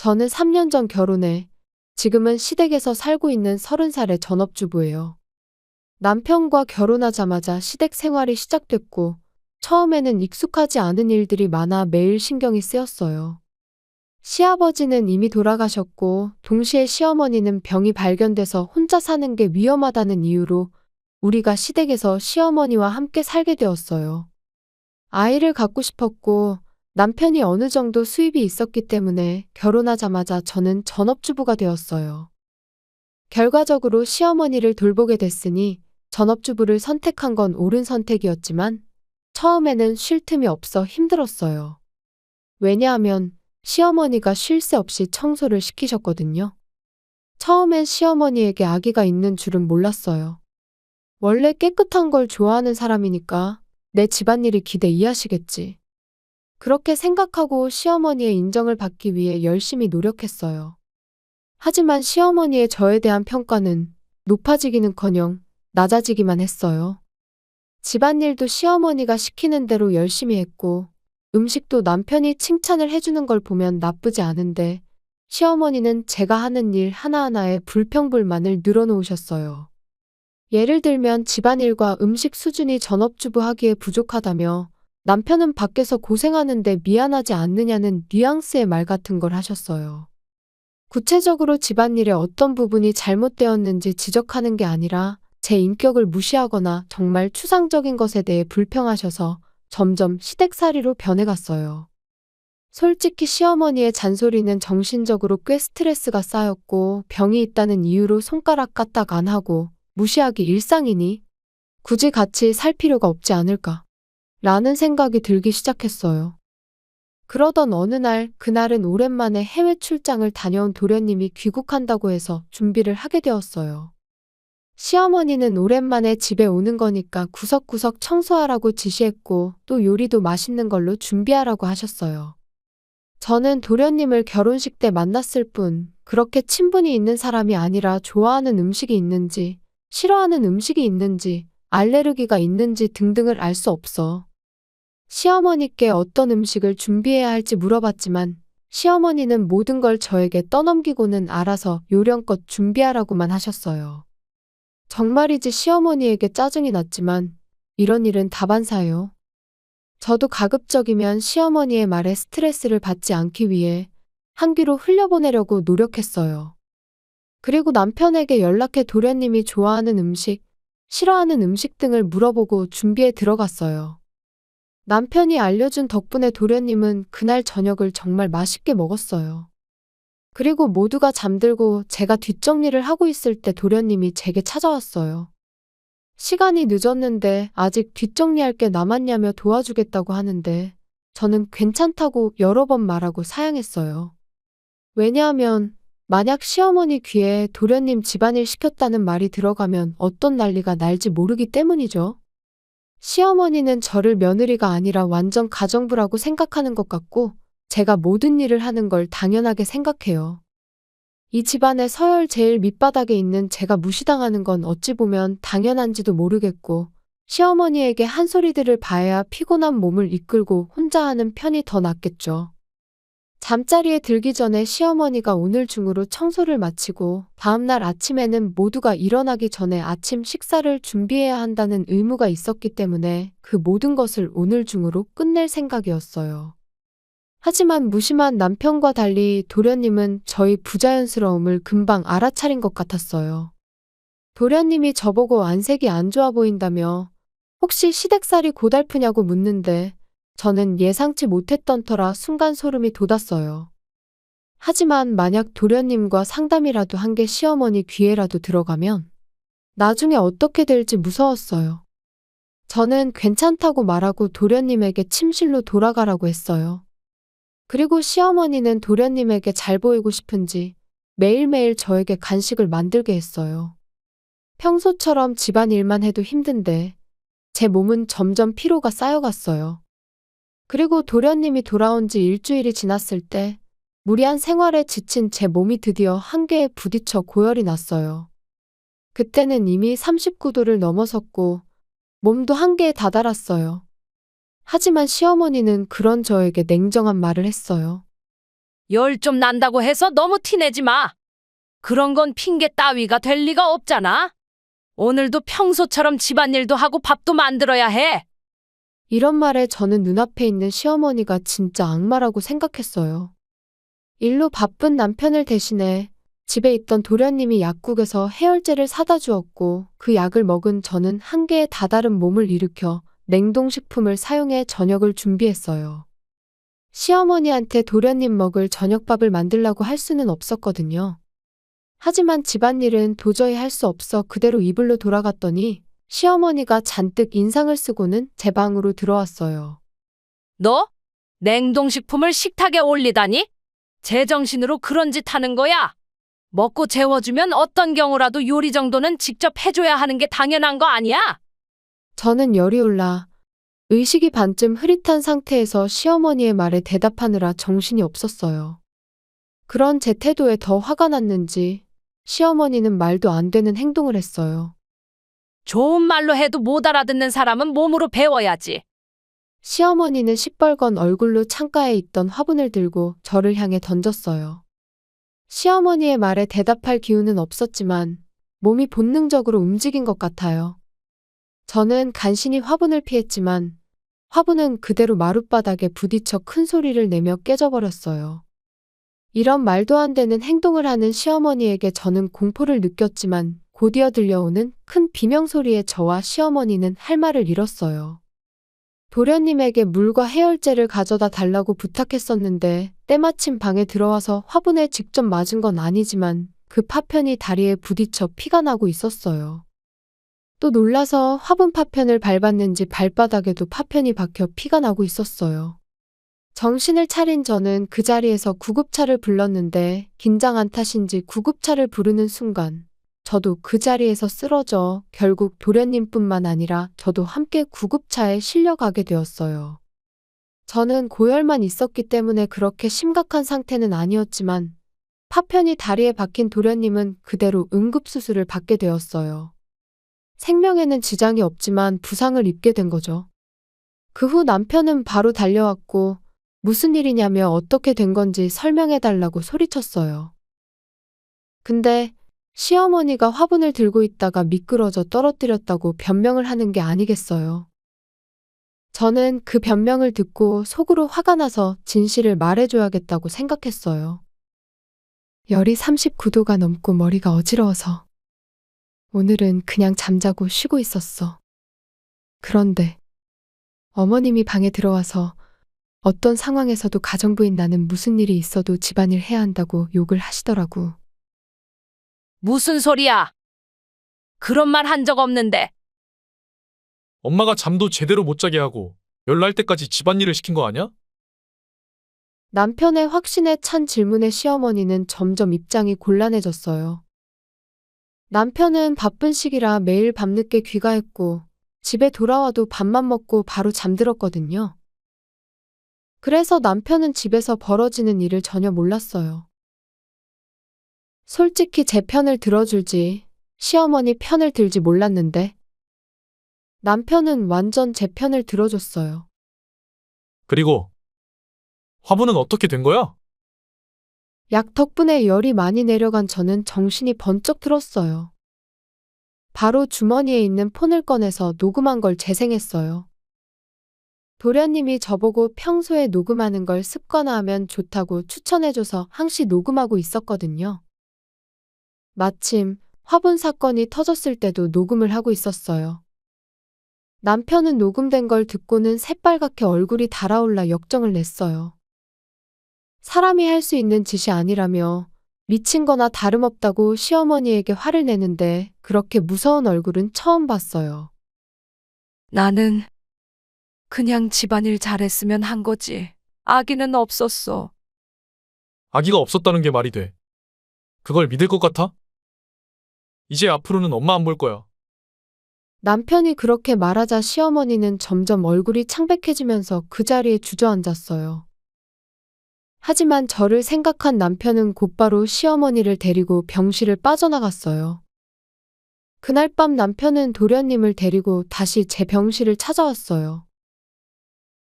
저는 3년 전 결혼해 지금은 시댁에서 살고 있는 30살의 전업주부예요. 남편과 결혼하자마자 시댁 생활이 시작됐고 처음에는 익숙하지 않은 일들이 많아 매일 신경이 쓰였어요. 시아버지는 이미 돌아가셨고 동시에 시어머니는 병이 발견돼서 혼자 사는 게 위험하다는 이유로 우리가 시댁에서 시어머니와 함께 살게 되었어요. 아이를 갖고 싶었고 남편이 어느 정도 수입이 있었기 때문에 결혼하자마자 저는 전업주부가 되었어요. 결과적으로 시어머니를 돌보게 됐으니 전업주부를 선택한 건 옳은 선택이었지만 처음에는 쉴 틈이 없어 힘들었어요. 왜냐하면 시어머니가 쉴 새 없이 청소를 시키셨거든요. 처음엔 시어머니에게 아기가 있는 줄은 몰랐어요. 원래 깨끗한 걸 좋아하는 사람이니까 내 집안일이 기대 이하시겠지. 그렇게 생각하고 시어머니의 인정을 받기 위해 열심히 노력했어요. 하지만 시어머니의 저에 대한 평가는 높아지기는커녕 낮아지기만 했어요. 집안일도 시어머니가 시키는 대로 열심히 했고 음식도 남편이 칭찬을 해주는 걸 보면 나쁘지 않은데 시어머니는 제가 하는 일 하나하나에 불평불만을 늘어놓으셨어요. 예를 들면 집안일과 음식 수준이 전업주부 하기에 부족하다며 남편은 밖에서 고생하는데 미안하지 않느냐는 뉘앙스의 말 같은 걸 하셨어요. 구체적으로 집안일의 어떤 부분이 잘못되었는지 지적하는 게 아니라 제 인격을 무시하거나 정말 추상적인 것에 대해 불평하셔서 점점 시댁살이로 변해갔어요. 솔직히 시어머니의 잔소리는 정신적으로 꽤 스트레스가 쌓였고 병이 있다는 이유로 손가락 까딱 안 하고 무시하기 일상이니 굳이 같이 살 필요가 없지 않을까 라는 생각이 들기 시작했어요. 그러던 어느 날 그날은 오랜만에 해외 출장을 다녀온 도련님이 귀국한다고 해서 준비를 하게 되었어요. 시어머니는 오랜만에 집에 오는 거니까 구석구석 청소하라고 지시했고 또 요리도 맛있는 걸로 준비하라고 하셨어요. 저는 도련님을 결혼식 때 만났을 뿐 그렇게 친분이 있는 사람이 아니라 좋아하는 음식이 있는지 싫어하는 음식이 있는지 알레르기가 있는지 등등을 알 수 없어. 시어머니께 어떤 음식을 준비해야 할지 물어봤지만 시어머니는 모든 걸 저에게 떠넘기고는 알아서 요령껏 준비하라고만 하셨어요. 정말이지 시어머니에게 짜증이 났지만 이런 일은 다반사예요. 저도 가급적이면 시어머니의 말에 스트레스를 받지 않기 위해 한 귀로 흘려보내려고 노력했어요. 그리고 남편에게 연락해 도련님이 좋아하는 음식, 싫어하는 음식 등을 물어보고 준비에 들어갔어요. 남편이 알려준 덕분에 도련님은 그날 저녁을 정말 맛있게 먹었어요. 그리고 모두가 잠들고 제가 뒷정리를 하고 있을 때 도련님이 제게 찾아왔어요. 시간이 늦었는데 아직 뒷정리할 게 남았냐며 도와주겠다고 하는데 저는 괜찮다고 여러 번 말하고 사양했어요. 왜냐하면 만약 시어머니 귀에 도련님 집안일 시켰다는 말이 들어가면 어떤 난리가 날지 모르기 때문이죠. 시어머니는 저를 며느리가 아니라 완전 가정부라고 생각하는 것 같고 제가 모든 일을 하는 걸 당연하게 생각해요. 이 집안의 서열 제일 밑바닥에 있는 제가 무시당하는 건 어찌 보면 당연한지도 모르겠고, 시어머니에게 한 소리들을 봐야 피곤한 몸을 이끌고 혼자 하는 편이 더 낫겠죠. 잠자리에 들기 전에 시어머니가 오늘 중으로 청소를 마치고 다음날 아침에는 모두가 일어나기 전에 아침 식사를 준비해야 한다는 의무가 있었기 때문에 그 모든 것을 오늘 중으로 끝낼 생각이었어요. 하지만 무심한 남편과 달리 도련님은 저희 부자연스러움을 금방 알아차린 것 같았어요. 도련님이 저보고 안색이 안 좋아 보인다며 혹시 시댁살이 고달프냐고 묻는데 저는 예상치 못했던 터라 순간 소름이 돋았어요. 하지만 만약 도련님과 상담이라도 한 게 시어머니 귀에라도 들어가면 나중에 어떻게 될지 무서웠어요. 저는 괜찮다고 말하고 도련님에게 침실로 돌아가라고 했어요. 그리고 시어머니는 도련님에게 잘 보이고 싶은지 매일매일 저에게 간식을 만들게 했어요. 평소처럼 집안 일만 해도 힘든데 제 몸은 점점 피로가 쌓여갔어요. 그리고 도련님이 돌아온 지 일주일이 지났을 때 무리한 생활에 지친 제 몸이 드디어 한계에 부딪혀 고열이 났어요. 그때는 이미 39도를 넘어섰고 몸도 한계에 다다랐어요. 하지만 시어머니는 그런 저에게 냉정한 말을 했어요. 열 좀 난다고 해서 너무 티내지 마. 그런 건 핑계 따위가 될 리가 없잖아. 오늘도 평소처럼 집안일도 하고 밥도 만들어야 해. 이런 말에 저는 눈앞에 있는 시어머니가 진짜 악마라고 생각했어요. 일로 바쁜 남편을 대신해 집에 있던 도련님이 약국에서 해열제를 사다 주었고 그 약을 먹은 저는 한계에 다다른 몸을 일으켜 냉동식품을 사용해 저녁을 준비했어요. 시어머니한테 도련님 먹을 저녁밥을 만들라고 할 수는 없었거든요. 하지만 집안일은 도저히 할 수 없어 그대로 이불로 돌아갔더니 시어머니가 잔뜩 인상을 쓰고는 제 방으로 들어왔어요. 너? 냉동식품을 식탁에 올리다니? 제정신으로 그런 짓 하는 거야? 먹고 재워주면 어떤 경우라도 요리 정도는 직접 해줘야 하는 게 당연한 거 아니야? 저는 열이 올라 의식이 반쯤 흐릿한 상태에서 시어머니의 말에 대답하느라 정신이 없었어요. 그런 제 태도에 더 화가 났는지 시어머니는 말도 안 되는 행동을 했어요. 좋은 말로 해도 못 알아듣는 사람은 몸으로 배워야지. 시어머니는 시뻘건 얼굴로 창가에 있던 화분을 들고 저를 향해 던졌어요. 시어머니의 말에 대답할 기운은 없었지만 몸이 본능적으로 움직인 것 같아요. 저는 간신히 화분을 피했지만 화분은 그대로 마룻바닥에 부딪혀 큰 소리를 내며 깨져버렸어요. 이런 말도 안 되는 행동을 하는 시어머니에게 저는 공포를 느꼈지만 곧이어 들려오는 큰 비명소리에 저와 시어머니는 할 말을 잃었어요. 도련님에게 물과 해열제를 가져다 달라고 부탁했었는데 때마침 방에 들어와서 화분에 직접 맞은 건 아니지만 그 파편이 다리에 부딪혀 피가 나고 있었어요. 또 놀라서 화분 파편을 밟았는지 발바닥에도 파편이 박혀 피가 나고 있었어요. 정신을 차린 저는 그 자리에서 구급차를 불렀는데 긴장한 탓인지 구급차를 부르는 순간 저도 그 자리에서 쓰러져 결국 도련님뿐만 아니라 저도 함께 구급차에 실려가게 되었어요. 저는 고열만 있었기 때문에 그렇게 심각한 상태는 아니었지만 파편이 다리에 박힌 도련님은 그대로 응급수술을 받게 되었어요. 생명에는 지장이 없지만 부상을 입게 된 거죠. 그 후 남편은 바로 달려왔고 무슨 일이냐며 어떻게 된 건지 설명해 달라고 소리쳤어요. 근데 시어머니가 화분을 들고 있다가 미끄러져 떨어뜨렸다고 변명을 하는 게 아니겠어요. 저는 그 변명을 듣고 속으로 화가 나서 진실을 말해줘야겠다고 생각했어요. 열이 39도가 넘고 머리가 어지러워서 오늘은 그냥 잠자고 쉬고 있었어. 그런데 어머님이 방에 들어와서 어떤 상황에서도 가정부인 나는 무슨 일이 있어도 집안일 해야 한다고 욕을 하시더라고. 무슨 소리야? 그런 말 한 적 없는데. 엄마가 잠도 제대로 못 자게 하고 열날 때까지 집안일을 시킨 거 아니야? 남편의 확신에 찬 질문에 시어머니는 점점 입장이 곤란해졌어요. 남편은 바쁜 시기라 매일 밤늦게 귀가했고 집에 돌아와도 밥만 먹고 바로 잠들었거든요. 그래서 남편은 집에서 벌어지는 일을 전혀 몰랐어요. 솔직히 제 편을 들어줄지 시어머니 편을 들지 몰랐는데 남편은 완전 제 편을 들어줬어요. 그리고 화분은 어떻게 된 거야? 약 덕분에 열이 많이 내려간 저는 정신이 번쩍 들었어요. 바로 주머니에 있는 폰을 꺼내서 녹음한 걸 재생했어요. 도련님이 저보고 평소에 녹음하는 걸 습관화하면 좋다고 추천해줘서 항시 녹음하고 있었거든요. 마침 화분 사건이 터졌을 때도 녹음을 하고 있었어요. 남편은 녹음된 걸 듣고는 새빨갛게 얼굴이 달아올라 역정을 냈어요. 사람이 할 수 있는 짓이 아니라며 미친 거나 다름없다고 시어머니에게 화를 내는데 그렇게 무서운 얼굴은 처음 봤어요. 나는 그냥 집안일 잘했으면 한 거지. 아기는 없었어. 아기가 없었다는 게 말이 돼. 그걸 믿을 것 같아? 이제 앞으로는 엄마 안 볼 거야. 남편이 그렇게 말하자 시어머니는 점점 얼굴이 창백해지면서 그 자리에 주저앉았어요. 하지만 저를 생각한 남편은 곧바로 시어머니를 데리고 병실을 빠져나갔어요. 그날 밤 남편은 도련님을 데리고 다시 제 병실을 찾아왔어요.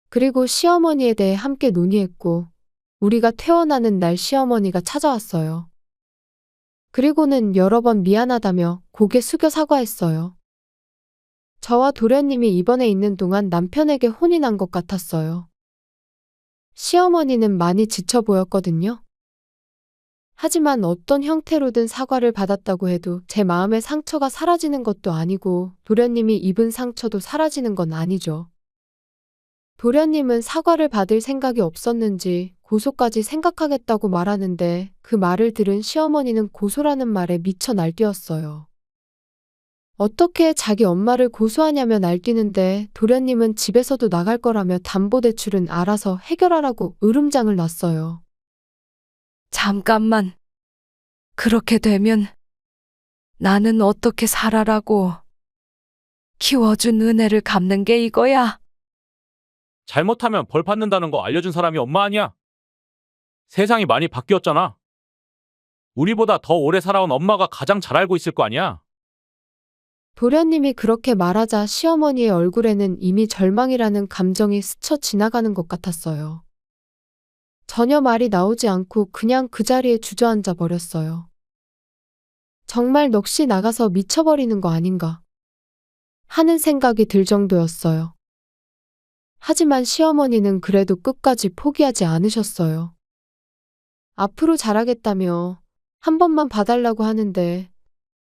그리고 시어머니에 대해 함께 논의했고, 우리가 퇴원하는 날 시어머니가 찾아왔어요. 그리고는 여러 번 미안하다며 고개 숙여 사과했어요. 저와 도련님이 입원해 있는 동안 남편에게 혼이 난 것 같았어요. 시어머니는 많이 지쳐 보였거든요. 하지만 어떤 형태로든 사과를 받았다고 해도 제 마음의 상처가 사라지는 것도 아니고 도련님이 입은 상처도 사라지는 건 아니죠. 도련님은 사과를 받을 생각이 없었는지 고소까지 생각하겠다고 말하는데 그 말을 들은 시어머니는 고소라는 말에 미쳐 날뛰었어요. 어떻게 자기 엄마를 고소하냐며 날뛰는데 도련님은 집에서도 나갈 거라며 담보대출은 알아서 해결하라고 으름장을 놨어요. 잠깐만. 그렇게 되면 나는 어떻게 살아라고 키워준 은혜를 갚는 게 이거야. 잘못하면 벌 받는다는 거 알려준 사람이 엄마 아니야? 세상이 많이 바뀌었잖아. 우리보다 더 오래 살아온 엄마가 가장 잘 알고 있을 거 아니야? 도련님이 그렇게 말하자 시어머니의 얼굴에는 이미 절망이라는 감정이 스쳐 지나가는 것 같았어요. 전혀 말이 나오지 않고 그냥 그 자리에 주저앉아 버렸어요. 정말 넋이 나가서 미쳐버리는 거 아닌가 하는 생각이 들 정도였어요. 하지만 시어머니는 그래도 끝까지 포기하지 않으셨어요. 앞으로 잘하겠다며 한 번만 봐달라고 하는데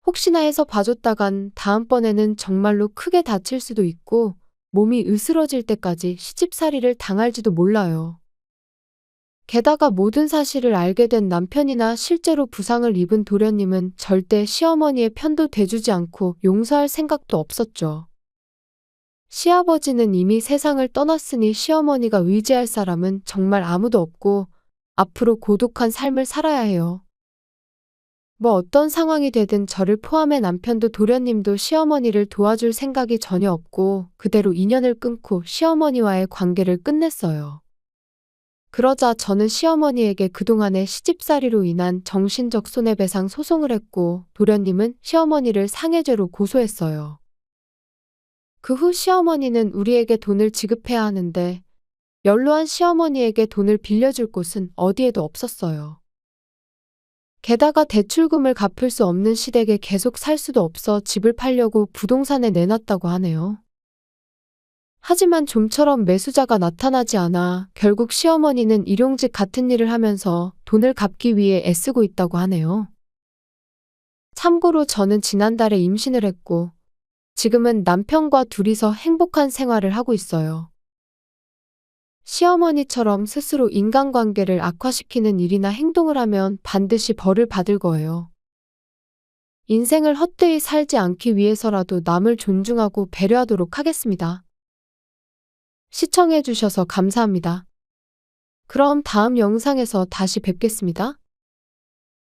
혹시나 해서 봐줬다간 다음번에는 정말로 크게 다칠 수도 있고 몸이 으스러질 때까지 시집살이를 당할지도 몰라요. 게다가 모든 사실을 알게 된 남편이나 실제로 부상을 입은 도련님은 절대 시어머니의 편도 대주지 않고 용서할 생각도 없었죠. 시아버지는 이미 세상을 떠났으니 시어머니가 의지할 사람은 정말 아무도 없고 앞으로 고독한 삶을 살아야 해요. 뭐 어떤 상황이 되든 저를 포함해 남편도 도련님도 시어머니를 도와줄 생각이 전혀 없고 그대로 인연을 끊고 시어머니와의 관계를 끝냈어요. 그러자 저는 시어머니에게 그동안의 시집살이로 인한 정신적 손해배상 소송을 했고 도련님은 시어머니를 상해죄로 고소했어요. 그 후 시어머니는 우리에게 돈을 지급해야 하는데 연로한 시어머니에게 돈을 빌려줄 곳은 어디에도 없었어요. 게다가 대출금을 갚을 수 없는 시댁에 계속 살 수도 없어 집을 팔려고 부동산에 내놨다고 하네요. 하지만 좀처럼 매수자가 나타나지 않아 결국 시어머니는 일용직 같은 일을 하면서 돈을 갚기 위해 애쓰고 있다고 하네요. 참고로 저는 지난달에 임신을 했고 지금은 남편과 둘이서 행복한 생활을 하고 있어요. 시어머니처럼 스스로 인간관계를 악화시키는 일이나 행동을 하면 반드시 벌을 받을 거예요. 인생을 헛되이 살지 않기 위해서라도 남을 존중하고 배려하도록 하겠습니다. 시청해주셔서 감사합니다. 그럼 다음 영상에서 다시 뵙겠습니다.